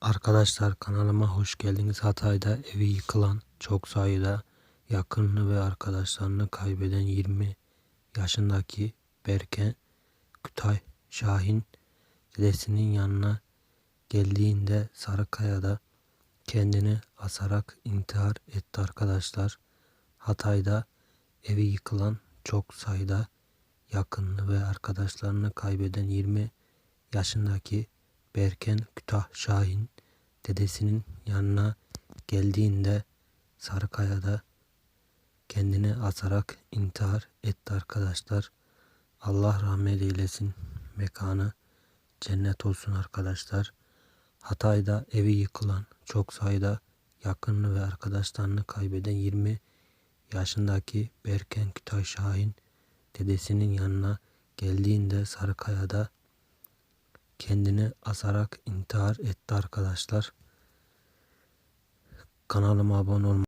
Arkadaşlar kanalıma hoş geldiniz. Hatay'da evi yıkılan çok sayıda yakınını ve arkadaşlarını kaybeden 20 yaşındaki Berke Kütay Şahin dedesinin yanına geldiğinde Sarıkaya'da kendini asarak intihar etti arkadaşlar. Hatay'da evi yıkılan çok sayıda yakınını ve arkadaşlarını kaybeden 20 yaşındaki Berken Kütah Şahin dedesinin yanına geldiğinde Sarıkaya'da kendini asarak intihar etti arkadaşlar. Allah rahmet eylesin. Mekanı cennet olsun arkadaşlar. Hatay'da evi yıkılan çok sayıda yakınını ve arkadaşlarını kaybeden 20 yaşındaki Berken Kütay Şahin dedesinin yanına geldiğinde Sarıkaya'da kendini asarak intihar etti arkadaşlar. Kanalıma abone olmayı